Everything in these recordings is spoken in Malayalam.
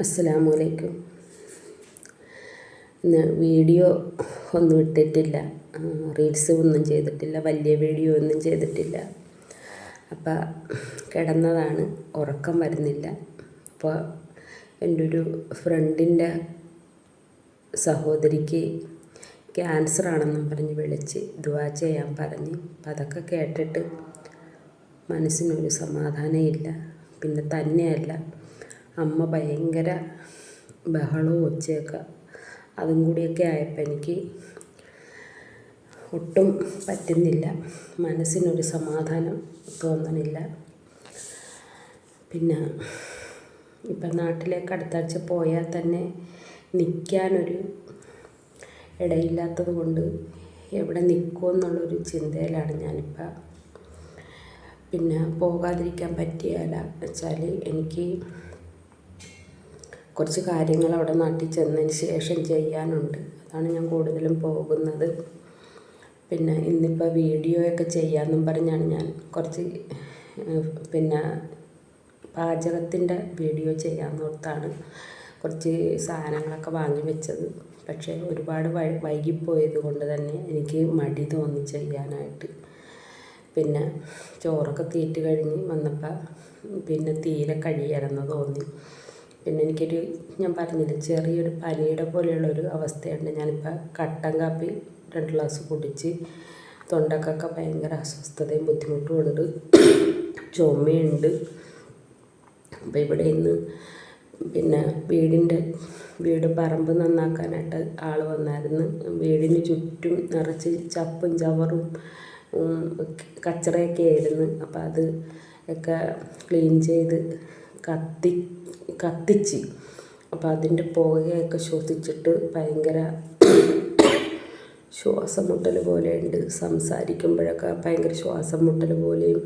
അസ്സലാമലൈക്കും. വീഡിയോ ഒന്നും ഇട്ടിട്ടില്ല. റീൽസ് ഒന്നും ചെയ്തിട്ടില്ല. വലിയ വീഡിയോ ഒന്നും ചെയ്തിട്ടില്ല. അപ്പം കിടന്നതാണ്. ഉറക്കം വരുന്നില്ല. അപ്പോൾ എന്റെ ഒരു ഫ്രണ്ടിന്റെ സഹോദരിക്ക് ക്യാൻസർ ആണെന്നും പറഞ്ഞ് വിളിച്ച് ദുവാ ചെയ്യാൻ പറഞ്ഞ്. അപ്പം അതൊക്കെ കേട്ടിട്ട് മനസ്സിനൊരു സമാധാനമില്ല. പിന്നെ തന്നെയല്ല അമ്മ ഭയങ്കര ബഹളവും ഒച്ചയൊക്കെ അതും കൂടിയൊക്കെ ആയപ്പോൾ എനിക്ക് ഒട്ടും പറ്റുന്നില്ല. മനസ്സിനൊരു സമാധാനം തോന്നണില്ല. പിന്നെ ഇപ്പം നാട്ടിലേക്ക് അടുത്താഴ്ച പോയാൽ തന്നെ നിൽക്കാനൊരു ഇടയില്ലാത്തത് കൊണ്ട് എവിടെ നിൽക്കുമെന്നുള്ളൊരു ചിന്തയിലാണ് ഞാനിപ്പോൾ പിന്നെ പോകാതിരിക്കാൻ പറ്റിയാലെന്ന് വെച്ചാൽ എനിക്ക് കുറച്ച് കാര്യങ്ങൾ അവിടെ നാട്ടിൽ ചെന്നതിന് ശേഷം ചെയ്യാനുണ്ട്. അതാണ് ഞാൻ കൂടുതലും പോകുന്നത്. പിന്നെ ഇന്നിപ്പോൾ വീഡിയോ ഒക്കെ ചെയ്യാമെന്നും പറഞ്ഞാണ് ഞാൻ കുറച്ച് പിന്നെ പാചകത്തിന്റെ വീഡിയോ ചെയ്യാമെന്ന് ഓർത്താണ് കുറച്ച് സാധനങ്ങളൊക്കെ വാങ്ങി വെച്ചത്. പക്ഷേ ഒരുപാട് വൈ വൈകിപ്പോയത് കൊണ്ട് തന്നെ എനിക്ക് മടി തോന്നി ചെയ്യാനായിട്ട്. പിന്നെ ചോറൊക്കെ തീറ്റ് കഴിഞ്ഞ് വന്നപ്പോൾ പിന്നെ തീരെ കഴിയരുന്ന് തോന്നി. പിന്നെ എനിക്കൊരു ഞാൻ പറഞ്ഞില്ലേ ചെറിയൊരു പനിയുടെ പോലെയുള്ളൊരു അവസ്ഥയുണ്ട്. ഞാനിപ്പോൾ കട്ടൻ കാപ്പി രണ്ട് ഗ്ലാസ് കുടിച്ച് തൊണ്ടക്കൊക്കെ ഭയങ്കര അസ്വസ്ഥതയും ബുദ്ധിമുട്ടും ഉണ്ട്. ചുമയുണ്ട്. അപ്പോൾ ഇവിടെ ഇന്ന് പിന്നെ വീടിന്റെ വീട് പറമ്പ് നന്നാക്കാനായിട്ട് ആൾ വന്നായിരുന്നു. വീടിന് ചുറ്റും നിറച്ച് ചപ്പും ചവറും കച്ചറയൊക്കെ ആയിരുന്നു. അപ്പോൾ അത് ഒക്കെ ക്ലീൻ ചെയ്ത് കത്തി കത്തിച്ച്. അപ്പോൾ അതിന്റെ പുകയൊക്കെ ശ്വസിച്ചിട്ട് ഭയങ്കര ശ്വാസം മുട്ടൽ ഉണ്ട് സംസാരിക്കുമ്പോഴൊക്കെ ഭയങ്കര ശ്വാസം മുട്ടൽ പോലെയും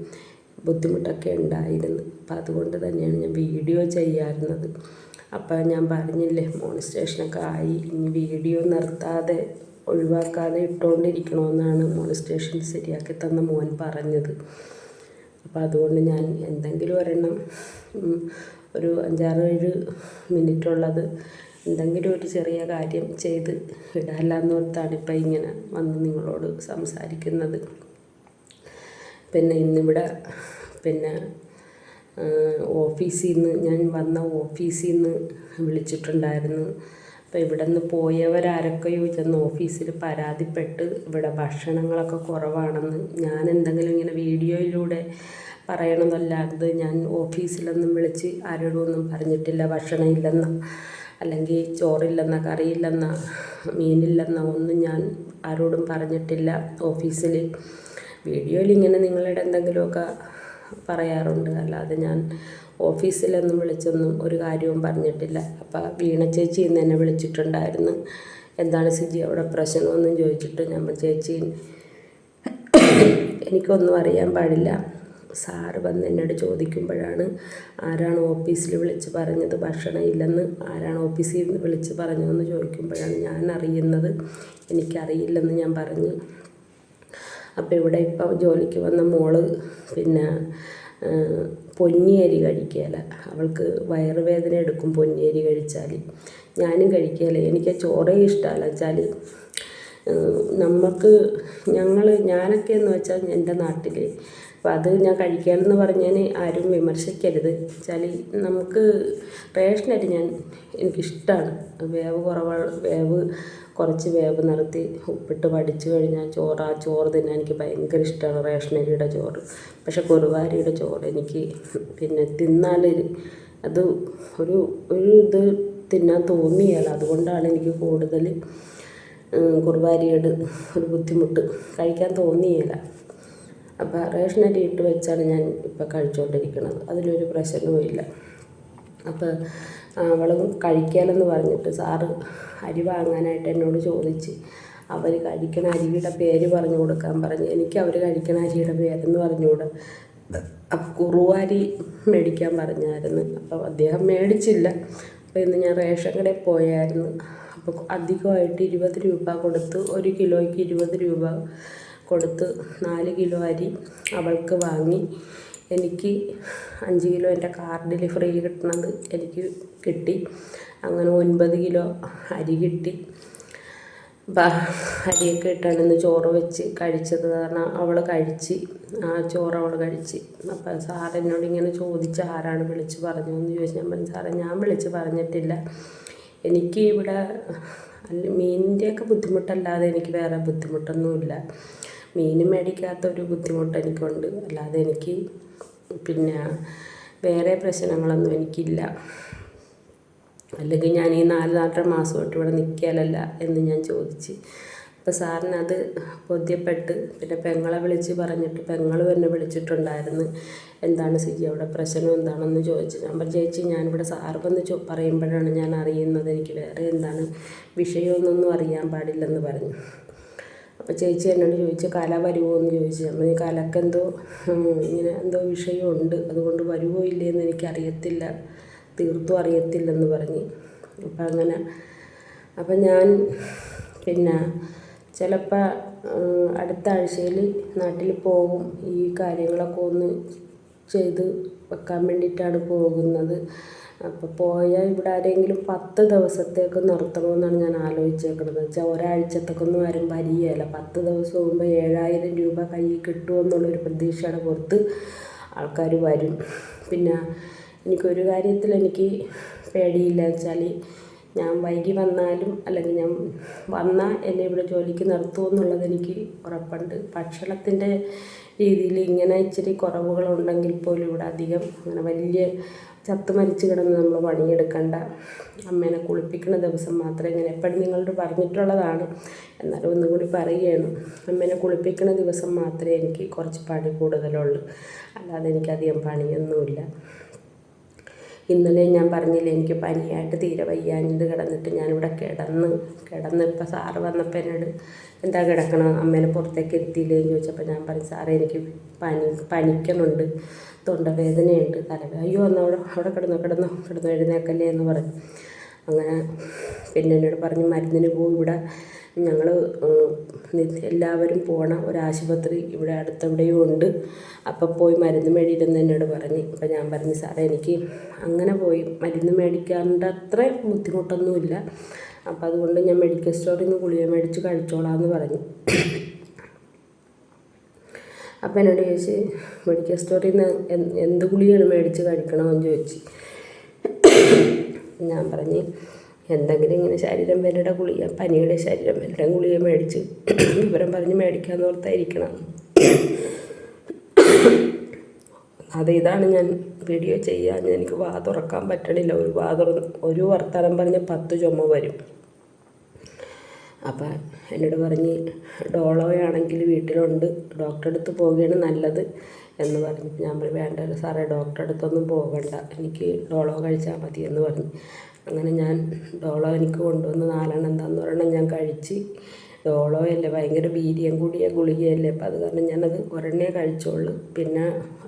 ബുദ്ധിമുട്ടൊക്കെ ഉണ്ടായിരുന്നു. അപ്പം അതുകൊണ്ട് തന്നെയാണ് ഞാൻ വീഡിയോ ചെയ്യാറുന്നത്. അപ്പം ഞാൻ പറഞ്ഞില്ലേ മോണിസ്റ്റേഷനൊക്കെ ആയി. ഇനി വീഡിയോ നിർത്താതെ ഒഴിവാക്കാതെ ഇട്ടുകൊണ്ടിരിക്കണമെന്നാണ് മോണിസ്റ്റേഷൻ ശരിയാക്കി തന്ന മോൻ പറഞ്ഞത്. അപ്പോൾ അതുകൊണ്ട് ഞാൻ എന്തെങ്കിലും ഒരെണ്ണം ഒരു അഞ്ചാറ് ഏഴ് മിനിറ്റുള്ളത് എന്തെങ്കിലും ഒരു ചെറിയ കാര്യം ചെയ്ത് ഇടാമല്ലോ ഓർത്താണ് ഇപ്പം ഇങ്ങനെ വന്ന് നിങ്ങളോട് സംസാരിക്കുന്നത്. പിന്നെ ഇന്നിവിടെ പിന്നെ ഓഫീസിൽ നിന്ന് ഞാൻ വന്ന ഓഫീസിൽ നിന്ന് വിളിച്ചിട്ടുണ്ടായിരുന്നു. അപ്പോൾ ഇവിടെ നിന്ന് പോയവരാരൊക്കെയോ ചെന്ന് ഓഫീസിൽ പരാതിപ്പെട്ട് ഇവിടെ ഭക്ഷണങ്ങളൊക്കെ കുറവാണെന്ന് ഞാൻ എന്തെങ്കിലും ഇങ്ങനെ വീഡിയോയിലൂടെ പറയണമെന്നല്ലാതെ ഞാൻ ഓഫീസിലൊന്നും വിളിച്ച് ആരോടും ഒന്നും പറഞ്ഞിട്ടില്ല. ഭക്ഷണം ഇല്ലെന്നോ അല്ലെങ്കിൽ ചോറില്ലെന്ന കറിയില്ലെന്ന മീനില്ലെന്ന ഒന്നും ഞാൻ ആരോടും പറഞ്ഞിട്ടില്ല. ഓഫീസിൽ വീഡിയോയിൽ ഇങ്ങനെ നിങ്ങളുടെ എന്തെങ്കിലുമൊക്കെ പറയാറുണ്ട്. അല്ലാതെ ഞാൻ ഓഫീസിലൊന്നും വിളിച്ചൊന്നും ഒരു കാര്യവും പറഞ്ഞിട്ടില്ല. അപ്പോൾ വീണ ചേച്ചി ഇന്ന് എന്നെ വിളിച്ചിട്ടുണ്ടായിരുന്നു. എന്താണ് സിജി അവിടെ പ്രശ്നമൊന്നും ചോദിച്ചിട്ട് ഞാൻ ചേച്ചി എനിക്കൊന്നും അറിയാൻ പാടില്ല. സാറ് വന്ന് എന്നോട് ചോദിക്കുമ്പോഴാണ് ആരാണ് ഓഫീസിൽ വിളിച്ച് പറഞ്ഞത് ഭക്ഷണം ഇല്ലെന്ന് ആരാണ് ഓഫീസിൽ നിന്ന് വിളിച്ച് പറഞ്ഞതെന്ന് ചോദിക്കുമ്പോഴാണ് ഞാൻ അറിയുന്നത്. എനിക്കറിയില്ലെന്ന് ഞാൻ പറഞ്ഞു. അപ്പോൾ ഇവിടെ ഇപ്പോൾ ജോലിക്ക് വന്ന മോൾ പിന്നെ പൊന്നിയരി കഴിക്കുകയില്ല അവൾക്ക് വയറുവേദന എടുക്കും പൊന്നിയരി കഴിച്ചാൽ ഞാനും കഴിക്കുകയില്ല എനിക്ക് ചോറേ ഇഷ്ടമല്ല വെച്ചാൽ നമുക്ക് ഞങ്ങൾ ഞാനൊക്കെ എന്ന് വെച്ചാൽ എന്റെ നാട്ടിൽ അപ്പോൾ അത് ഞാൻ കഴിക്കാമെന്ന് പറഞ്ഞാൽ ആരും വിമർശിക്കരുത്. വെച്ചാൽ നമുക്ക് റേഷനരി ഞാൻ എനിക്കിഷ്ടമാണ് വേവ് കുറവ് വേവ് കുറച്ച് വേവ് നിർത്തി ഉപ്പിട്ട് വടിച്ചു കഴിഞ്ഞാൽ ചോറ് ആ ചോറ് തിന്നാൻ എനിക്ക് ഭയങ്കര ഇഷ്ടമാണ് റേഷനരിയുടെ ചോറ്. പക്ഷെ കുറുവാരിയുടെ ചോറ് എനിക്ക് പിന്നെ തിന്നാൽ അത് ഒരു ഒരു ഇത് തിന്നാൻ തോന്നിയാൽ അതുകൊണ്ടാണ് എനിക്ക് കൂടുതൽ കുറുവാരിയുടെ ഒരു ബുദ്ധിമുട്ട് കഴിക്കാൻ തോന്നിയില്ല അപ്പോൾ റേഷൻ അരി ഇട്ട് വെച്ചാണ് ഞാൻ ഇപ്പോൾ കഴിച്ചുകൊണ്ടിരിക്കുന്നത് അതിലൊരു പ്രശ്നവും ഇല്ല അപ്പോൾ അവളും കഴിക്കാനെന്ന് പറഞ്ഞിട്ട് സാറ് അരി വാങ്ങാനായിട്ട് എന്നോട് ചോദിച്ച്. അവർ കഴിക്കണ അരിയുടെ പേര് പറഞ്ഞു കൊടുക്കാൻ പറഞ്ഞു. എനിക്ക് അവർ കഴിക്കണ അരിയുടെ പേരെന്ന് പറഞ്ഞുകൂടെ കുറുവാരി മേടിക്കാൻ പറഞ്ഞായിരുന്നു. അപ്പോൾ അദ്ദേഹം മേടിച്ചില്ല. അപ്പോൾ ഇന്ന് ഞാൻ റേഷൻ കടയിൽ പോയായിരുന്നു. അപ്പോൾ അധികമായിട്ട് ഇരുപത് രൂപ കൊടുത്ത് ഒരു കിലോയ്ക്ക് ഇരുപത് രൂപ കൊടുത്ത് നാല് കിലോ അരി അവൾക്ക് വാങ്ങി. എനിക്ക് അഞ്ച് കിലോ എന്റെ കാർഡിൽ ഫ്രീ കിട്ടണത് എനിക്ക് കിട്ടി. അങ്ങനെ ഒൻപത് കിലോ അരി കിട്ടി. അരിയൊക്കെ ഇട്ടാണ് ഇന്ന് ചോറ് വെച്ച് കഴിച്ചത്. കാരണം അവൾ കഴിച്ച് ആ ചോറ് അവൾ കഴിച്ച്. അപ്പം സാർ എന്നോട് ഇങ്ങനെ ചോദിച്ച് ആരാണ് വിളിച്ച് പറഞ്ഞതെന്ന് ചോദിച്ചു ഞാൻ പറഞ്ഞു സാറേ ഞാൻ വിളിച്ച് പറഞ്ഞിട്ടില്ല. എനിക്ക് ഇവിടെ മീനിന്റെയൊക്കെ ബുദ്ധിമുട്ടല്ലാതെ എനിക്ക് വേറെ ബുദ്ധിമുട്ടൊന്നുമില്ല. മീൻ മേടിക്കാത്ത ഒരു ബുദ്ധിമുട്ട് എനിക്കുണ്ട്. അല്ലാതെ എനിക്ക് പിന്നെ വേറെ പ്രശ്നങ്ങളൊന്നും എനിക്കില്ല. അല്ലെങ്കിൽ ഞാൻ ഈ നാല് മാസം മാസമായിട്ട് ഇവിടെ നിൽക്കലല്ല എന്ന് ഞാൻ ചോദിച്ച്. അപ്പോൾ സാറിനത് ബോധ്യപ്പെട്ട് പിന്നെ പെങ്ങളെ വിളിച്ച് പറഞ്ഞിട്ട് പെങ്ങളും എന്നെ വിളിച്ചിട്ടുണ്ടായിരുന്നു. എന്താണ് സിജി അവിടെ പ്രശ്നം എന്താണെന്ന് ചോദിച്ചു. ഞാൻ പറഞ്ഞു ചേച്ചി ഞാനിവിടെ സാറ് വന്ന് ചോ പറയുമ്പോഴാണ് ഞാൻ അറിയുന്നത് എനിക്ക് വേറെ എന്താണ് വിഷയമൊന്നും അറിയാൻ പാടില്ലെന്ന് പറഞ്ഞു. അപ്പോൾ ചേച്ചി എന്നോട് ചോദിച്ചു കല വരുമോ? എന്ന് ചോദിച്ചു. നമ്മൾ ഈ കലക്കെന്തോ ഇങ്ങനെ എന്തോ വിഷയമുണ്ട്. അതുകൊണ്ട് വരുമോ ഇല്ലയെന്ന് എനിക്കറിയത്തില്ല. തീർത്തും അറിയത്തില്ലെന്ന് പറഞ്ഞ്. അപ്പം അങ്ങനെ അപ്പം ഞാൻ പിന്നെ ചിലപ്പോൾ അടുത്ത ആഴ്ചയിൽ നാട്ടിൽ പോകും. ഈ കാര്യങ്ങളൊക്കെ ഒന്ന് ചെയ്ത് വെക്കാൻ വേണ്ടിയിട്ടാണ് പോകുന്നത്. അപ്പോൾ പോയാൽ ഇവിടെ ആരെങ്കിലും പത്ത് ദിവസത്തേക്ക് നിർത്തണമെന്നാണ് ഞാൻ ആലോചിച്ചേക്കുന്നത് വെച്ചാൽ ഒരാഴ്ചത്തേക്കൊന്നും ആരും വരികയില്ല. പത്ത് ദിവസം മുമ്പ് ഏഴായിരം രൂപ കയ്യിൽ കിട്ടുമെന്നുള്ളൊരു പ്രതീക്ഷയുടെ പുറത്ത് ആൾക്കാർ വരും. പിന്നെ എനിക്കൊരു കാര്യത്തിൽ എനിക്ക് പേടിയില്ല വെച്ചാൽ ഞാൻ വൈകി വന്നാലും അല്ലെങ്കിൽ ഞാൻ വന്നാൽ എന്നെ ഇവിടെ ജോലിക്ക് നിർത്തുമെന്നുള്ളത് എനിക്ക് ഉറപ്പുണ്ട്. ഭക്ഷണത്തിന്റെ രീതിയിൽ ഇങ്ങനെ ഇച്ചിരി കുറവുകളുണ്ടെങ്കിൽ പോലും ഇവിടെ അധികം അങ്ങനെ വലിയ ചത്ത് മരിച്ച് കിടന്ന് നമ്മൾ പണിയെടുക്കണ്ട. അമ്മേനെ കുളിപ്പിക്കുന്ന ദിവസം മാത്രമേ ഇങ്ങനെ എപ്പോഴും നിങ്ങളോട് പറഞ്ഞിട്ടുള്ളതാണ്. എന്നാലും ഒന്നും കൂടി പറയുകയാണ്. അമ്മേനെ കുളിപ്പിക്കുന്ന ദിവസം മാത്രമേ എനിക്ക് കുറച്ച് പണി കൂടുതലുള്ളൂ. അല്ലാതെ എനിക്കധികം പണിയൊന്നുമില്ല. ഇന്നലെ ഞാൻ പറഞ്ഞില്ലേ എനിക്ക് പനിയായിട്ട് തീരെ വയ്യാഞ്ഞിട്ട് കിടന്നിട്ട് ഞാനിവിടെ കിടന്ന് കിടന്ന് ഇപ്പം സാറ് വന്നപ്പോൾ എന്നോട് എന്താ കിടക്കണം അമ്മേനെ പുറത്തേക്ക് എത്തിയില്ലേ എന്ന് ചോദിച്ചപ്പോൾ ഞാൻ പറഞ്ഞു സാറേ എനിക്ക് പനി പനിക്കണുണ്ട് തൊണ്ടവേദനയുണ്ട് തലവേ അയ്യോ എന്നാൽ അവിടെ അവിടെ കിടന്നു കിടന്നു കിടന്നു എഴുന്നേക്കല്ലേ എന്ന് പറഞ്ഞു. അങ്ങനെ പിന്നെ എന്നോട് പറഞ്ഞു മരുന്നിന് പോകും ഇവിടെ ഞങ്ങൾ എല്ലാവരും പോണ ഒരാശുപത്രി ഇവിടെ അടുത്തെവിടെയും ഉണ്ട്. അപ്പോൾ പോയി മരുന്ന് മേടിയിട്ടെന്ന് എന്നോട് പറഞ്ഞ്. അപ്പോൾ ഞാൻ പറഞ്ഞു സാറേ എനിക്ക് അങ്ങനെ പോയി മരുന്ന് മേടിക്കാണ്ട് അത്ര ബുദ്ധിമുട്ടൊന്നുമില്ല. അപ്പോൾ അതുകൊണ്ട് ഞാൻ മെഡിക്കൽ സ്റ്റോറിൽ നിന്ന് ഗുളിക മേടിച്ച് കഴിച്ചോളാം എന്ന് പറഞ്ഞു. അപ്പം എന്നോട് ചോദിച്ച് മെഡിക്കൽ സ്റ്റോറിൽ നിന്ന് എന്ത് ഗുളികയാണ് മേടിച്ച് കഴിക്കണമെന്ന് ചോദിച്ചു? ഞാൻ പറഞ്ഞ് എന്തെങ്കിലും ഇങ്ങനെ ശരീരം വരുടെ ഗുളിക പനിയുടെ ശരീരം വരുടെ ഗുളിക മേടിച്ച് വിവരം പറഞ്ഞ് മേടിക്കാമെന്ന് ഓർത്തായിരിക്കണം. അത് ഇതാണ് ഞാൻ വീഡിയോ ചെയ്യാൻ എനിക്ക് വാ തുറക്കാൻ പറ്റണില്ല. ഒരു വാ തുറ ഒരു വർത്തമാനം പറഞ്ഞ് പത്ത് ചുമ വരും. അപ്പം എന്നോട് പറഞ്ഞ് ഡോളോയാണെങ്കിൽ വീട്ടിലുണ്ട്. ഡോക്ടറെ അടുത്ത് പോവുകയാണ് നല്ലത്. എന്ന് പറഞ്ഞു ഞാൻ പറഞ്ഞു വേണ്ട സാറേ ഡോക്ടറെ അടുത്തൊന്നും പോകണ്ട. എനിക്ക് ഡോളോ കഴിച്ചാൽ മതി. എന്ന് പറഞ്ഞു. അങ്ങനെ ഞാൻ ഡോളോ എനിക്ക് കൊണ്ടുവന്ന് നാലെണ്ണം തന്നു ഒരെണ്ണം ഞാൻ കഴിച്ച്. ഡോളോയല്ലേ ഭയങ്കര വീര്യം കൂടിയ ഗുളികയല്ലേ. അപ്പം അത് കാരണം ഞാനത് ഒരെണ്ണേ കഴിച്ചോളൂ. പിന്നെ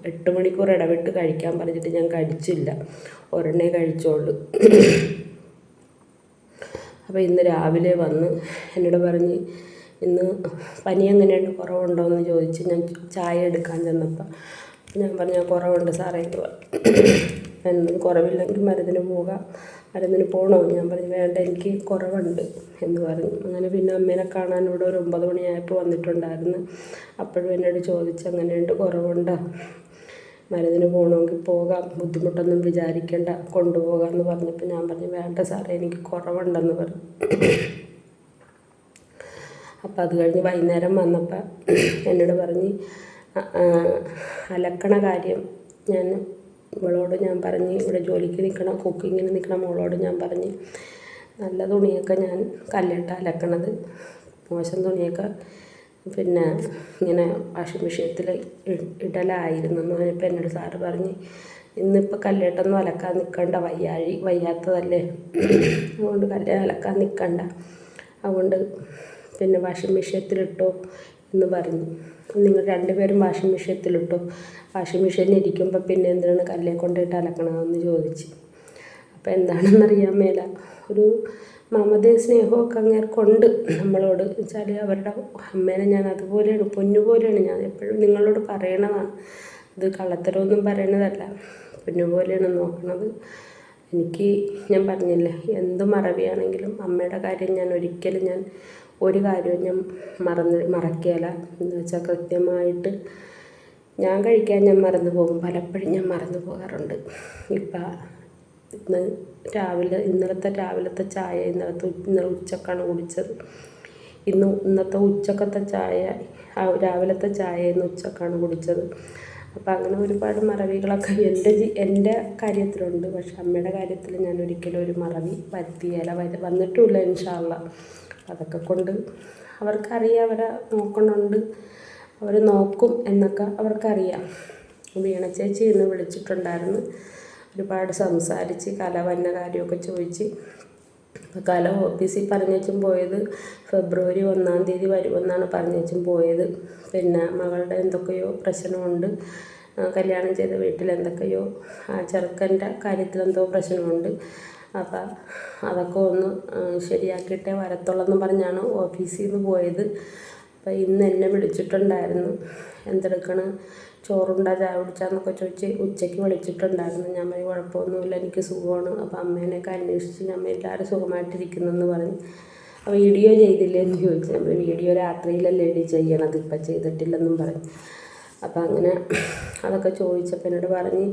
എട്ട് മണിക്കൂർ ഇടവിട്ട് കഴിക്കാൻ പറഞ്ഞിട്ട് ഞാൻ കഴിച്ചില്ല. ഒരെണ്ണേ കഴിച്ചോളൂ. അപ്പോൾ ഇന്ന് രാവിലെ വന്ന് എന്നോട് പറഞ്ഞ് ഇന്ന് പനി എങ്ങനെയുണ്ട്? കുറവുണ്ടോ എന്ന് ചോദിച്ച് ഞാൻ ചായ എടുക്കാൻ ചെന്നപ്പോൾ ഞാൻ പറഞ്ഞു കുറവുണ്ട് സാറേ എന്തും കുറവില്ലെങ്കിൽ മരുന്നിന് പോകാം. മരുന്നിന് പോകണോ ഞാൻ പറഞ്ഞു വേണ്ട എനിക്ക് കുറവുണ്ട് എന്ന് പറഞ്ഞു. അങ്ങനെ പിന്നെ അമ്മേനെ കാണാൻ ഇവിടെ ഒരു ഒമ്പത് മണിയായപ്പോൾ വന്നിട്ടുണ്ടായിരുന്നു. അപ്പോഴും എന്നോട് ചോദിച്ചു അങ്ങനെയുണ്ട് കുറവുണ്ടോ? മരുന്നിന് പോകണമെങ്കിൽ പോകാം. ബുദ്ധിമുട്ടൊന്നും വിചാരിക്കേണ്ട. കൊണ്ടുപോകാമെന്ന് പറഞ്ഞപ്പോൾ ഞാൻ പറഞ്ഞു വേണ്ട സാറേ എനിക്ക് കുറവുണ്ടെന്ന് പറഞ്ഞു. അപ്പം അത് കഴിഞ്ഞ് വൈകുന്നേരം വന്നപ്പോൾ എന്നോട് പറഞ്ഞ് അലക്കണ കാര്യം ഞാൻ ഇവളോട് ഞാൻ പറഞ്ഞ് ഇവിടെ ജോലിക്ക് നിൽക്കണം കുക്കിങ്ങിന് നിൽക്കണം മോളോട് ഞാൻ പറഞ്ഞ്. നല്ല തുണിയൊക്കെ ഞാൻ കല്ലിട്ട് അലക്കണത്. മോശം തുണിയൊക്കെ പിന്നെ ഇങ്ങനെ വാഷിംഗ് മെഷീനത്തിൽ ഇടലായിരുന്നു എന്ന് പറഞ്ഞപ്പോൾ എന്നോട് സാറ് പറഞ്ഞ് ഇന്നിപ്പോൾ കല്ലിട്ടൊന്നും അലക്കാൻ നിൽക്കണ്ട വയ്യാഴി വയ്യാത്തതല്ലേ. അതുകൊണ്ട് കല്ല് അലക്കാൻ നിൽക്കണ്ട അതുകൊണ്ട് പിന്നെ വാഷിംഗ് മെഷീനത്തിലിട്ടോ എന്ന് പറഞ്ഞു. നിങ്ങൾ രണ്ടുപേരും വാഷിംഗ് മെഷീനത്തിലിട്ടോ വാഷിംഗ് മെഷീനിൽ ഇരിക്കുമ്പോൾ പിന്നെ എന്തിനാണ് കല്ലേ കൊണ്ടിട്ട് അലക്കണമെന്ന് ചോദിച്ച്. അപ്പോൾ എന്താണെന്നറിയാൻ മേല. ഒരു മമതയും സ്നേഹമൊക്കെ അങ്ങേർക്കുണ്ട് നമ്മളോട് വെച്ചാൽ അവരുടെ അമ്മേനെ ഞാൻ അതുപോലെയാണ് പൊന്നുപോലെയാണ് ഞാൻ എപ്പോഴും നിങ്ങളോട് പറയണതാണ്. ഇത് കള്ളത്തരമൊന്നും പറയണതല്ല. പൊന്നുപോലെയാണ് നോക്കണത്. എനിക്ക് ഞാൻ പറഞ്ഞില്ലേ എന്ത് മറവിയാണെങ്കിലും അമ്മയുടെ കാര്യം ഞാൻ ഒരിക്കലും ഞാൻ ഒരു കാര്യവും ഞാൻ മറന്ന് മറക്കുകയില്ല എന്ന് വെച്ചാൽ കൃത്യമായിട്ട് ഞാൻ കഴിക്കാൻ ഞാൻ മറന്നു പോകും. പലപ്പോഴും ഞാൻ മറന്നു പോകാറുണ്ട്. ഇപ്പം ഇന്ന് രാവിലെ ഇന്നലത്തെ രാവിലത്തെ ചായ ഇന്നലത്തെ ഇന്നലെ ഉച്ചക്കാണ് കുടിച്ചത്. ഇന്ന് ഇന്നത്തെ ഉച്ചക്കത്തെ ചായ രാവിലത്തെ ചായ ഇന്ന് ഉച്ചക്കാണ് കുടിച്ചത്. അപ്പം അങ്ങനെ ഒരുപാട് മറവികളൊക്കെ എന്റെ എന്റെ കാര്യത്തിലുണ്ട്. പക്ഷെ അമ്മയുടെ കാര്യത്തിൽ ഞാൻ ഒരിക്കലും ഒരു മറവി വരുത്തിയല്ല വര വന്നിട്ടുമില്ല ഇൻഷാല്ല അതൊക്കെ കൊണ്ട് അവർക്കറിയാം അവരെ നോക്കണുണ്ട്. അവർ നോക്കും എന്നൊക്കെ അവർക്കറിയാം. വീണ ചേച്ചി ഇന്ന് വിളിച്ചിട്ടുണ്ടായിരുന്നു. ഒരുപാട് സംസാരിച്ച് കല വന്ന കാര്യമൊക്കെ ചോദിച്ച്. കല ഓഫീസിൽ പറഞ്ഞേച്ചും പോയത് ഫെബ്രുവരി ഒന്നാം തീയതി വരുമെന്നാണ് പറഞ്ഞേച്ചും പോയത്. പിന്നെ മകളുടെ എന്തൊക്കെയോ പ്രശ്നമുണ്ട്. കല്യാണം ചെയ്ത വീട്ടിൽ എന്തൊക്കെയോ ആ ചെറുക്കന്റെ കാര്യത്തിലെന്തോ പ്രശ്നമുണ്ട്. അപ്പം അതൊക്കെ ഒന്ന് ശരിയാക്കിയിട്ടേ വരത്തുള്ളൂ പറഞ്ഞാണ് ഓഫീസിൽ നിന്ന് പോയത്. അപ്പം ഇന്ന് എന്നെ വിളിച്ചിട്ടുണ്ടായിരുന്നു. എന്തെടുക്കണം? ചോറുണ്ടാ ചായ കുടിച്ചാന്നൊക്കെ ചോദിച്ച് ഉച്ചയ്ക്ക് വിളിച്ചിട്ടുണ്ടായിരുന്നു. ഞാൻ പറഞ്ഞു കുഴപ്പമൊന്നുമില്ല എനിക്ക് സുഖമാണ്. അപ്പോൾ അമ്മേനെയൊക്കെ അന്വേഷിച്ച് ഞാൻ എല്ലാവരും സുഖമായിട്ടിരിക്കുന്നെന്ന് പറഞ്ഞു. വീഡിയോ ചെയ്തില്ലേ എന്ന് ചോദിച്ചു. വീഡിയോ രാത്രിയിലല്ലേ ചെയ്യണത്? ഇപ്പം ചെയ്തിട്ടില്ലെന്നും പറഞ്ഞു. അപ്പം അങ്ങനെ അതൊക്കെ ചോദിച്ചപ്പോൾ എന്നോട് പറഞ്ഞ്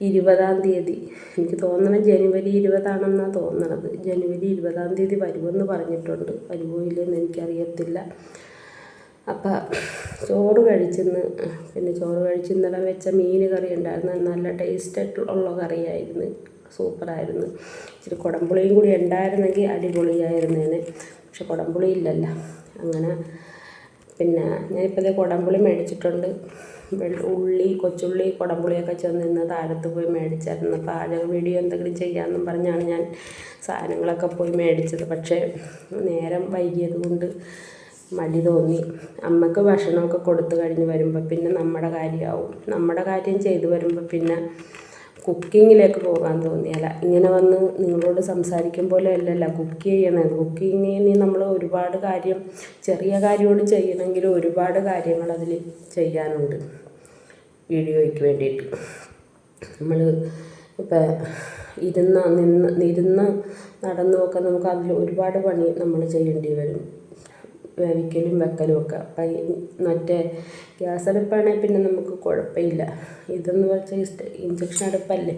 ഇരുപതാം തീയതി. എനിക്ക് തോന്നണം ജനുവരി ഇരുപതാണെന്നാണ് തോന്നണത്. ജനുവരി ഇരുപതാം തീയതി വരുമെന്ന് പറഞ്ഞിട്ടുണ്ട്. വരുമോ ഇല്ലെന്ന് എനിക്കറിയത്തില്ല. അപ്പം ചോറ് കഴിച്ചെന്ന് പിന്നെ ചോറ് കഴിച്ച് ഇന്നലെ വെച്ച മീൻ കറി ഉണ്ടായിരുന്നു. നല്ല ടേസ്റ്റ് ഉള്ള കറിയായിരുന്നു. സൂപ്പറായിരുന്നു. ഇച്ചിരി കുടംപുളിയും കൂടി ഉണ്ടായിരുന്നെങ്കിൽ അടിപൊളിയായിരുന്നേനെ. പക്ഷെ കുടംപുളി ഇല്ലല്ലോ. അങ്ങനെ പിന്നെ ഞാനിപ്പോൾ ഇതേ കുടംപുളി മേടിച്ചിട്ടുണ്ട്. ഉള്ളി കൊച്ചുള്ളി കുടംപുളിയൊക്കെ ചെന്ന് നിന്ന് താഴത്ത് പോയി മേടിച്ചായിരുന്നു. പാചക വീഡിയോ എന്തെങ്കിലും ചെയ്യാമെന്നും പറഞ്ഞാണ് ഞാൻ സാധനങ്ങളൊക്കെ പോയി മേടിച്ചത്. പക്ഷേ നേരം വൈകിയത് കൊണ്ട് മടി തോന്നി. അമ്മയ്ക്ക് ഭക്ഷണമൊക്കെ കൊടുത്തു കഴിഞ്ഞ് വരുമ്പോൾ പിന്നെ നമ്മുടെ കാര്യമാവും നമ്മുടെ കാര്യം ചെയ്തു വരുമ്പോൾ പിന്നെ കുക്കിങ്ങിലേക്ക് പോകാൻ തോന്നിയല്ല. ഇങ്ങനെ വന്ന് നിങ്ങളോട് സംസാരിക്കും പോലെ അല്ലല്ല കുക്ക് ചെയ്യണത് കുക്കിങ്ങിന് നമ്മൾ ഒരുപാട് കാര്യം ചെറിയ കാര്യമോട് ചെയ്യണമെങ്കിലും ഒരുപാട് കാര്യങ്ങൾ അതിൽ ചെയ്യാനുണ്ട് വീഡിയോയ്ക്ക് വേണ്ടിയിട്ട്. നമ്മൾ ഇപ്പം ഇരുന്ന് നിന്ന് ഇരുന്ന് നടന്നുമൊക്കെ നമുക്ക് അതിൽ ഒരുപാട് പണി നമ്മൾ ചെയ്യേണ്ടി വരും. വേവിക്കലും വെക്കലും ഒക്കെ. അപ്പം മറ്റേ ഗ്യാസ് അടുപ്പാണെങ്കിൽ പിന്നെ നമുക്ക് കുഴപ്പമില്ല. ഇതെന്ന് വെച്ചാൽ ഇൻജക്ഷൻ അടുപ്പല്ലേ?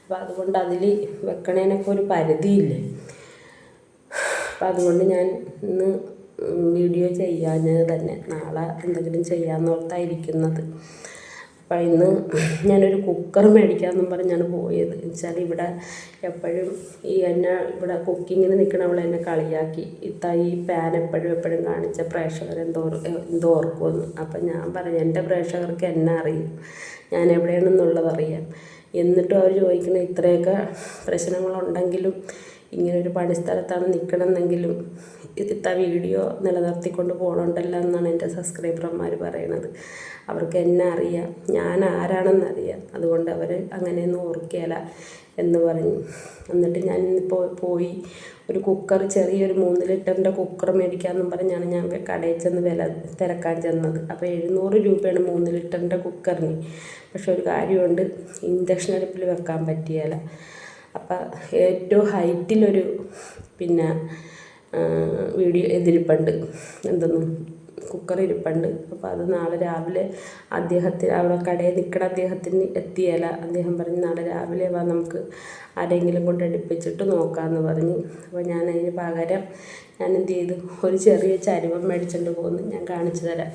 അപ്പം അതുകൊണ്ട് അതിൽ വെക്കണേനൊക്കെ ഒരു പരിധിയില്ലേ? അപ്പം അതുകൊണ്ട് ഞാൻ ഇന്ന് വീഡിയോ ചെയ്യാഞ്ഞത് തന്നെ. നാളെ എന്തെങ്കിലും ചെയ്യാമെന്നോർത്തായിരിക്കുന്നത് അപ്പം ഇന്ന് ഞാനൊരു കുക്കർ മേടിക്കാമെന്നും പറഞ്ഞാണ് പോയത്. വെച്ചാൽ ഇവിടെ എപ്പോഴും ഈ എന്നെ ഇവിടെ കുക്കിങ്ങിന് നിൽക്കണവൾ എന്നെ കളിയാക്കി. ഇത്ത ഈ പാൻ എപ്പോഴും എപ്പോഴും കാണിച്ച പ്രേക്ഷകർ എന്തോ എന്തോ ഓർക്കുമെന്ന്. അപ്പം ഞാൻ പറഞ്ഞു എന്റെ പ്രേക്ഷകർക്ക് എന്നെ അറിയും. ഞാൻ എവിടെയാണെന്നുള്ളത് അറിയാം. എന്നിട്ടും അവർ ചോദിക്കുന്ന ഇത്രയൊക്കെ പ്രശ്നങ്ങളുണ്ടെങ്കിലും ഇങ്ങനൊരു പണിസ്ഥലത്താണ് നിൽക്കണമെന്നെങ്കിലും ഇത്ത വീഡിയോ നിലനിർത്തിക്കൊണ്ട് പോകണമുണ്ടല്ലോ എന്നാണ് എന്റെ സബ്സ്ക്രൈബർമാർ പറയണത്. അവർക്ക് എന്നെ അറിയാം. ഞാൻ ആരാണെന്നറിയാം. അതുകൊണ്ട് അവർ അങ്ങനെയൊന്നും ഓർക്കുകയില്ല എന്ന് പറഞ്ഞു. എന്നിട്ട് ഞാൻ ഇപ്പോൾ പോയി ഒരു കുക്കർ ചെറിയൊരു മൂന്ന് ലിറ്ററിന്റെ കുക്കർ മേടിക്കാമെന്നും പറഞ്ഞാണ് ഞാൻ കടയിൽ ചെന്ന് വില തിരക്കാൻ ചെന്നത്. അപ്പോൾ എഴുന്നൂറ് രൂപയാണ് മൂന്ന് ലിറ്ററിന്റെ കുക്കറിന്. പക്ഷെ ഒരു കാര്യമുണ്ട് ഇൻഡക്ഷൻ അടുപ്പിൽ വെക്കാൻ പറ്റിയല്ല അപ്പം ഏറ്റവും ഹൈറ്റിലൊരു പിന്നെ വീഡിയോ ഇതിരിപ്പുണ്ട് എന്തെന്നും? കുക്കർ ഇരിപ്പുണ്ട് അപ്പോൾ അത് നാളെ രാവിലെ അദ്ദേഹത്തിന് അവിടെ കടയിൽ നിൽക്കണ അദ്ദേഹത്തിന് എത്തിയല്ല അദ്ദേഹം പറഞ്ഞ് നാളെ രാവിലെ വാ നമുക്ക് ആരെങ്കിലും കൊണ്ട് അടുപ്പിച്ചിട്ട് നോക്കാമെന്ന് പറഞ്ഞു. അപ്പോൾ ഞാൻ അതിന് പകരം ഞാൻ എന്ത് ചെയ്തു ഒരു ചെറിയ ചരുവം മേടിച്ചുകൊണ്ട് പോന്നു ഞാൻ കാണിച്ചു തരാം.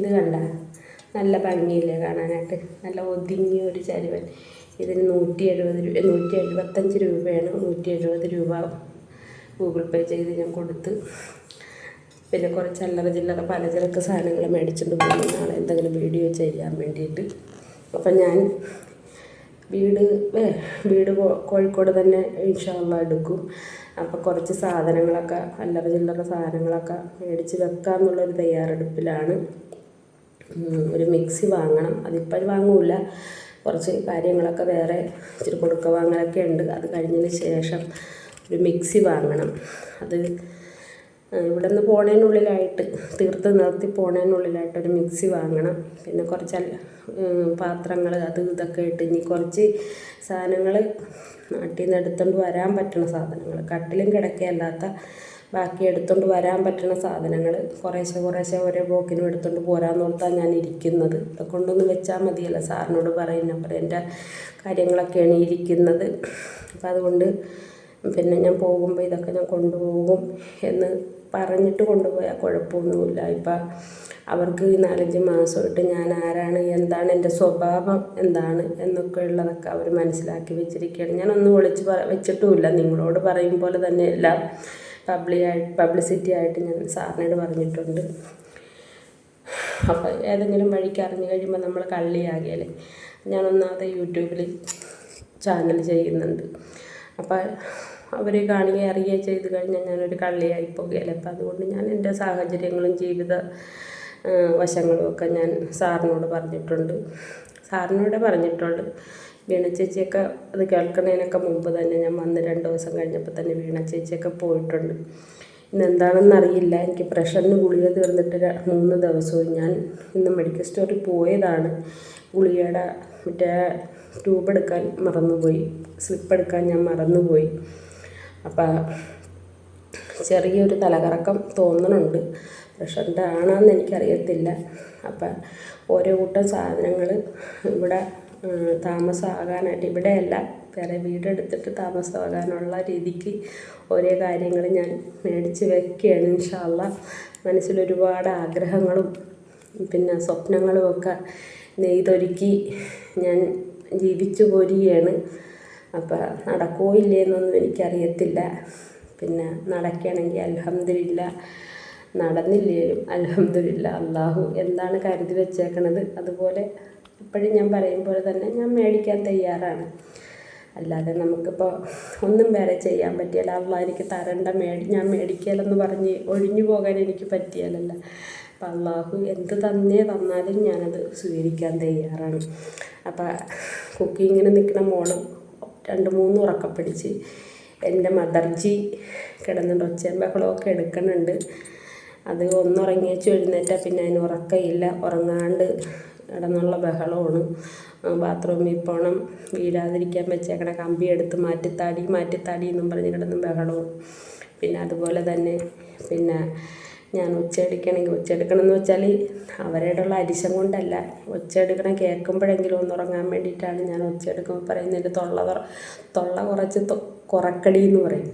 ഇത് കണ്ട? നല്ല ഭംഗിയില്ലേ കാണാനായിട്ട്. നല്ല ഒതുങ്ങിയ ഒരു ചരുവൻ. ഇതിന് നൂറ്റി എഴുപത് രൂപ നൂറ്റി എഴുപത്തഞ്ച് രൂപയാണ്. നൂറ്റി എഴുപത് രൂപ ഗൂഗിൾ പേ ചെയ്ത് ഞാൻ കൊടുത്ത്. പിന്നെ കുറച്ച് അല്ലറ ചില്ലറ പലചരക്ക് സാധനങ്ങൾ മേടിച്ചിട്ട് പോകും. നാളെ എന്തെങ്കിലും വീഡിയോ ചെയ്യാൻ വേണ്ടിയിട്ട്. അപ്പം ഞാൻ വീട് വീട് കോഴിക്കോട് തന്നെ ഇൻഷാള്ള എടുക്കും. അപ്പോൾ കുറച്ച് സാധനങ്ങളൊക്കെ അല്ലറ ചില്ലറ സാധനങ്ങളൊക്കെ മേടിച്ച് വെക്കാമെന്നുള്ളൊരു തയ്യാറെടുപ്പിലാണ്. ഒരു മിക്സി വാങ്ങണം. അതിപ്പോൾ വാങ്ങൂല. കുറച്ച് കാര്യങ്ങളൊക്കെ വേറെ ഇച്ചിരി കൊടുക്ക വാങ്ങലൊക്കെ ഉണ്ട്. അത് കഴിഞ്ഞതിന് ശേഷം ഒരു മിക്സി വാങ്ങണം. അത് ഇവിടെ നിന്ന് പോണേനുള്ളിലായിട്ട് തീർത്ത് നിർത്തി പോണേനുള്ളിലായിട്ട് ഒരു മിക്സി വാങ്ങണം. പിന്നെ കുറച്ച് പാത്രങ്ങൾ അത് ഇതൊക്കെ ഇട്ട് ഇനി കുറച്ച് സാധനങ്ങൾ നാട്ടിൽ നിന്ന് എടുത്തുകൊണ്ട് വരാൻ പറ്റുന്ന സാധനങ്ങൾ കട്ടിലും കിടക്കയല്ലാത്ത ബാക്കി എടുത്തുകൊണ്ട് വരാൻ പറ്റുന്ന സാധനങ്ങൾ കുറേശ്ശെ കുറേശ്ശെ ഓരോ ബ്ലോക്കിനും എടുത്തുകൊണ്ട് പോരാന്ന് ഓർത്താണ് ഞാൻ ഇരിക്കുന്നത്. ഇതൊക്കെ കൊണ്ടൊന്ന് വെച്ചാൽ മതിയല്ലോ സാറിനോട് പറയുന്ന അപ്പം എന്റെ കാര്യങ്ങളൊക്കെയാണ് ഇരിക്കുന്നത്. അപ്പം അതുകൊണ്ട് പിന്നെ ഞാൻ പോകുമ്പോൾ ഇതൊക്കെ ഞാൻ കൊണ്ടുപോകും എന്ന് പറഞ്ഞിട്ട് കൊണ്ടുപോയാൽ കുഴപ്പമൊന്നുമില്ല. ഇപ്പം അവർക്ക് ഈ നാലഞ്ച് മാസമായിട്ട് ഞാൻ ആരാണ് എന്താണ് എന്റെ സ്വഭാവം എന്താണ് എന്നൊക്കെ ഉള്ളതൊക്കെ അവർ മനസ്സിലാക്കി വെച്ചിരിക്കുകയാണ്. ഞാനൊന്നും വിളിച്ച് പറ വെച്ചിട്ടുമില്ല. നിങ്ങളോട് പറയും പോലെ തന്നെ എല്ലാം പബ്ലിയായി പബ്ലിസിറ്റി ആയിട്ട് ഞാൻ സാറിനോട് പറഞ്ഞിട്ടുണ്ട്. അപ്പോൾ ഏതെങ്കിലും വഴിക്ക് അറിഞ്ഞു കഴിയുമ്പോൾ നമ്മൾ കള്ളിയാകിയല്ലേ ഞാൻ ഒന്നാമത് യൂട്യൂബിൽ ചാനൽ ചെയ്യുന്നുണ്ട്. അപ്പോൾ അവർ കാണുകയും അറിയുകയും ചെയ്ത് കഴിഞ്ഞാൽ ഞാനൊരു കള്ളിയായി പോകുകയല്ലേ അപ്പോൾ അതുകൊണ്ട് ഞാൻ എന്റെ സാഹചര്യങ്ങളും ജീവിത വശങ്ങളും ഒക്കെ ഞാൻ സാറിനോട് പറഞ്ഞിട്ടുണ്ട്. സാറിനോട് പറഞ്ഞിട്ടുള്ളൂ വീണ ചേച്ചിയൊക്കെ അത് കേൾക്കുന്നതിനൊക്കെ മുമ്പ് തന്നെ ഞാൻ വന്ന് രണ്ട് ദിവസം കഴിഞ്ഞപ്പോൾ തന്നെ വീണ ചേച്ചിയൊക്കെ പോയിട്ടുണ്ട്. ഇന്ന് എന്താണെന്ന് അറിയില്ല. എനിക്ക് പ്രഷറിന് ഗുളിക തീർന്നിട്ട് മൂന്ന് ദിവസവും ഞാൻ ഇന്ന് മെഡിക്കൽ സ്റ്റോറിൽ പോയതാണ്. ഗുളികയുടെ മറ്റേ ട്യൂബ് എടുക്കാൻ മറന്നുപോയി. സ്ലിപ്പ് എടുക്കാൻ ഞാൻ മറന്നുപോയി. അപ്പം ചെറിയൊരു തലകറക്കം തോന്നുന്നുണ്ട് പ്രഷറിന്റെ ആണോയെന്ന് എനിക്കറിയത്തില്ല. അപ്പം ഓരോ കൂട്ടം സാധനങ്ങൾ ഇവിടെ താമസമാകാനായിട്ട് ഇവിടെയല്ല വേറെ വീടെടുത്തിട്ട് താമസമാകാനുള്ള രീതിക്ക് ഓരോ കാര്യങ്ങൾ ഞാൻ മേടിച്ച് വെക്കുകയാണ് ഇൻഷാല്ല മനസ്സിലൊരുപാട് ആഗ്രഹങ്ങളും പിന്നെ സ്വപ്നങ്ങളുമൊക്കെ നെയ്തൊരുക്കി ഞാൻ ജീവിച്ചു പോരുകയാണ്. അപ്പോൾ നടക്കുമോ ഇല്ലയെന്നൊന്നും എനിക്കറിയത്തില്ല. പിന്നെ നടക്കുകയാണെങ്കിൽ അലഹമില്ല നടന്നില്ലേലും അലഹമില്ല അള്ളാഹു എന്താണ് കരുതി വെച്ചേക്കണത്? അതുപോലെ ഇപ്പോഴും ഞാൻ പറയും പോലെ തന്നെ ഞാൻ മേടിക്കാൻ തയ്യാറാണ്. അല്ലാതെ നമുക്കിപ്പോൾ ഒന്നും വേറെ ചെയ്യാൻ പറ്റിയല്ല. അള്ളാഹ് എനിക്ക് തരണ്ട മേടി ഞാൻ മേടിക്കാലെന്ന് പറഞ്ഞ് ഒഴിഞ്ഞു പോകാൻ എനിക്ക് പറ്റിയാലല്ല അപ്പം അള്ളാഹു എന്ത് തന്നേ തന്നാലും ഞാനത് സ്വീകരിക്കാൻ തയ്യാറാണ്. അപ്പം കുക്കിങ്ങിന് നിൽക്കുന്ന മോളും രണ്ട് മൂന്ന് ഉറക്കപ്പിടിച്ച് എന്റെ മദർജി കിടന്നുണ്ട്. ഒച്ചയും ബഹളമൊക്കെ എടുക്കുന്നുണ്ട്. അത് ഒന്നുറങ്ങിയേച്ച് എഴുന്നേറ്റാൽ പിന്നെ അതിന് ഉറക്കമില്ല. ഉറങ്ങാണ്ട് കിടന്നുള്ള ബഹളമാണ്. ബാത്റൂമിൽ പോകണം വീഴാതിരിക്കാൻ വെച്ചേക്കണ കമ്പി എടുത്ത് മാറ്റിത്താടി മാറ്റിത്താടി എന്നും പറഞ്ഞ് കിടന്ന് ബഹളവും. പിന്നെ അതുപോലെ തന്നെ പിന്നെ ഞാൻ ഒച്ചയെടുക്കണമെങ്കിൽ ഒച്ചയെടുക്കണം എന്ന് വെച്ചാൽ അവരോടുള്ള അരിശം കൊണ്ടല്ല. ഒച്ചയെടുക്കണം കേൾക്കുമ്പോഴെങ്കിലും ഒന്ന് ഉറങ്ങാൻ വേണ്ടിയിട്ടാണ് ഞാൻ ഒച്ചയെടുക്കുമ്പോൾ പറയുന്നത്. തൊള്ള തൊള്ള കുറച്ച് കുറക്കടി എന്ന് പറയും.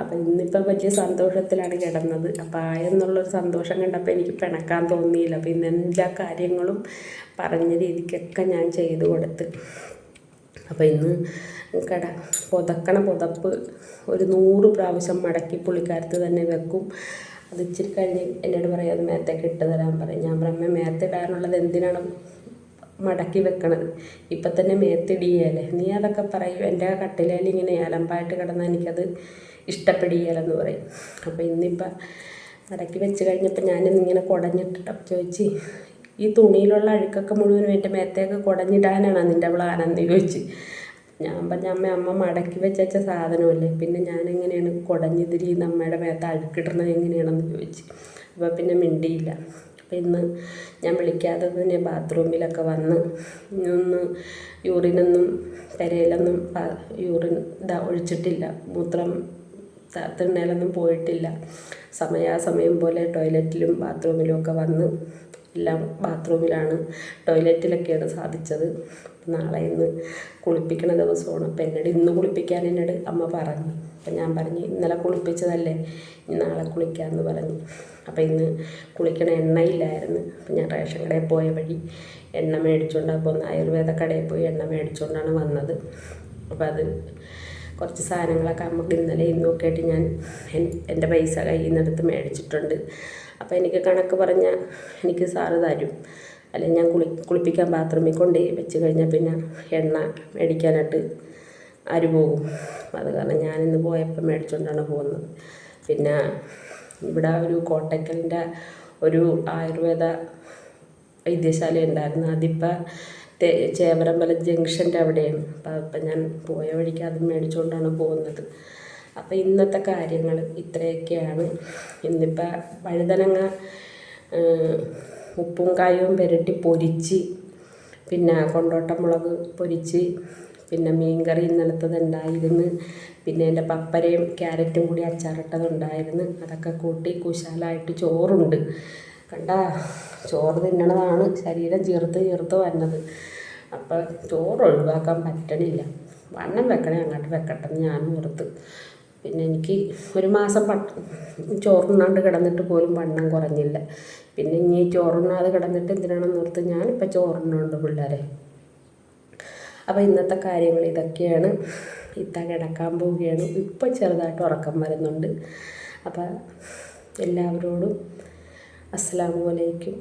അപ്പം ഇന്നിപ്പോൾ വലിയ സന്തോഷത്തിലാണ് കിടന്നത്. അപ്പം ആ എന്നുള്ളൊരു സന്തോഷം കണ്ടപ്പോൾ എനിക്ക് പിണക്കാൻ തോന്നിയില്ല. ഇന്ന് എല്ലാ കാര്യങ്ങളും പറഞ്ഞ രീതിക്കൊക്കെ ഞാൻ ചെയ്തു കൊടുത്ത്. അപ്പോൾ ഇന്ന് കട പുതക്കണ പുതപ്പ് ഒരു നൂറ് പ്രാവശ്യം മടക്കി പുള്ളിക്കാരത്ത് തന്നെ വെക്കും. അത് ഇച്ചിരി കഴിഞ്ഞ് എന്നോട് പറയും അത് മേത്തേക്ക് ഇട്ട് തരാൻ പറയും ഞാൻ പറയും മേത്തിടാനുള്ളത് എന്തിനാണ്? മടക്കി വെക്കണത്. ഇപ്പം തന്നെ മേത്തിടിയല്ലേ? നീ അതൊക്കെ പറയും. എന്റെ കട്ടിലേൽ ഇങ്ങനെ അലമ്പായിട്ട് കിടന്നാൽ എനിക്കത് ഇഷ്ടപ്പെടുകയില്ലെന്ന് പറയും. അപ്പോൾ ഇന്നിപ്പം മടക്കി വെച്ച് കഴിഞ്ഞപ്പോൾ ഞാനിന്നിങ്ങനെ കുടഞ്ഞിട്ടിട്ട്. ചോദിച്ച് ഈ തുണിയിലുള്ള അഴുക്കൊക്കെ മുഴുവനും എന്റെ മേത്തേക്ക് കുടഞ്ഞിടാനാണ് നിന്റെ പ്ലാനെന്ന് ചോദിച്ച്. ഞാൻ പറഞ്ഞ അമ്മ അമ്മ മടക്കി വെച്ച സാധനമല്ലേ. പിന്നെ ഞാൻ എങ്ങനെയാണ് കുടഞ്ഞിതിരി അമ്മയുടെ മേത്ത് അഴുക്കിടണത് എങ്ങനെയാണെന്ന് ചോദിച്ച്. അപ്പോൾ പിന്നെ മിണ്ടിയില്ല. അപ്പം ഇന്ന് ഞാൻ വിളിക്കാതെ തന്നെ ബാത്റൂമിലൊക്കെ വന്ന് ഒന്ന് യൂറിനൊന്നും പെരയിലൊന്നും യൂറിൻ ഇതാ ഒഴിച്ചിട്ടില്ല. മൂത്രം തിണ്ണയിലൊന്നും പോയിട്ടില്ല. സമയാസമയം പോലെ ടോയ്ലറ്റിലും ബാത്റൂമിലും ഒക്കെ വന്ന് എല്ലാം ബാത്റൂമിലാണ് ടോയ്ലറ്റിലൊക്കെയാണ് സാധിച്ചത്. നാളെ ഇന്ന് കുളിപ്പിക്കണ ദിവസമാണ്. അപ്പം എന്നോട് ഇന്ന് കുളിപ്പിക്കാൻ എന്നോട് അമ്മ പറഞ്ഞു. അപ്പം ഞാൻ പറഞ്ഞു ഇന്നലെ കുളിപ്പിച്ചതല്ലേ? ഇനി നാളെ കുളിക്കാമെന്ന് പറഞ്ഞു. അപ്പം ഇന്ന് കുളിക്കണ എണ്ണയില്ലായിരുന്നു. അപ്പം ഞാൻ റേഷൻ കടയിൽ പോയ വഴി എണ്ണ മേടിച്ചുകൊണ്ട് അപ്പോൾ ഒന്ന് ആയുർവേദ കടയിൽ പോയി എണ്ണ മേടിച്ചുകൊണ്ടാണ് വന്നത്. അപ്പോൾ അത് കുറച്ച് സാധനങ്ങളൊക്കെ നമുക്ക് ഇന്നലെ ഇന്നൊക്കെ ആയിട്ട് ഞാൻ എന്റെ പൈസ കയ്യിൽ നിന്നെടുത്ത് മേടിച്ചിട്ടുണ്ട്. അപ്പോൾ എനിക്ക് കണക്ക് പറഞ്ഞാൽ എനിക്ക് സാറ് തരും. അല്ലെങ്കിൽ ഞാൻ കുളി കുളിപ്പിക്കാൻ ബാത്റൂമിൽ കൊണ്ട് വെച്ച് കഴിഞ്ഞാൽ പിന്നെ എണ്ണ മേടിക്കാനായിട്ട് ആര് പോകും? അത് കാരണം ഞാനിന്ന് പോയപ്പോൾ മേടിച്ചുകൊണ്ടാണ് പോകുന്നത്. പിന്നെ ഇവിടെ ഒരു കോട്ടയ്ക്കലിന്റെ ഒരു ആയുർവേദ വൈദ്യശാല ഉണ്ടായിരുന്നു. അതിപ്പോൾ ചേവരമ്പലം ജംഗ്ഷന്റെ അവിടെയാണ്. അപ്പോൾ അപ്പം ഞാൻ പോയ വഴിക്ക് അത് മേടിച്ചുകൊണ്ടാണ് പോകുന്നത്. അപ്പോൾ ഇന്നത്തെ കാര്യങ്ങൾ ഇത്രയൊക്കെയാണ്. ഇന്നിപ്പോൾ വഴുതനങ്ങ ഉപ്പും കായവും പുരട്ടി പൊരിച്ച് പിന്നെ കൊണ്ടോട്ട മുളക് പൊരിച്ച് പിന്നെ മീൻകറി ഇന്നലത്തത് ഉണ്ടായിരുന്നു. പിന്നെ എന്റെ പപ്പരയും ക്യാരറ്റും കൂടി അച്ചാറിട്ടതുണ്ടായിരുന്നു അതൊക്കെ കൂട്ടി കുശാലായിട്ട് ചോറുണ്ട്. കണ്ട? ചോറ് തിന്നണതാണ് ശരീരം ചേർത്ത് ചേർത്ത് വരുന്നത്. അപ്പോൾ ചോറ് ഒഴിവാക്കാൻ പറ്റണില്ല. വണ്ണം വെക്കണേ അങ്ങോട്ട് വെക്കട്ടെ എന്ന് ഞാൻ ഓർത്ത്. പിന്നെ എനിക്ക് ഒരു മാസം പട്ട ചോറുണ്ണാണ്ട് കിടന്നിട്ട് പോലും വണ്ണം കുറഞ്ഞില്ല. പിന്നെ ഇനി ചോറുണ്ണാതെ കിടന്നിട്ട് എന്തിനാണെന്ന് ഓർത്ത് ഞാനിപ്പോൾ ചോറുണ്ണുണ്ട് പിള്ളേരെ. അപ്പോൾ ഇന്നത്തെ കാര്യങ്ങൾ ഇതൊക്കെയാണ്. ഇത്ത കിടക്കാൻ പോവുകയാണ്. ഇപ്പോൾ ചെറുതായിട്ട് ഉറക്കം വരുന്നുണ്ട്. അപ്പോൾ എല്ലാവരോടും അസ്സലാമു അലൈക്കും.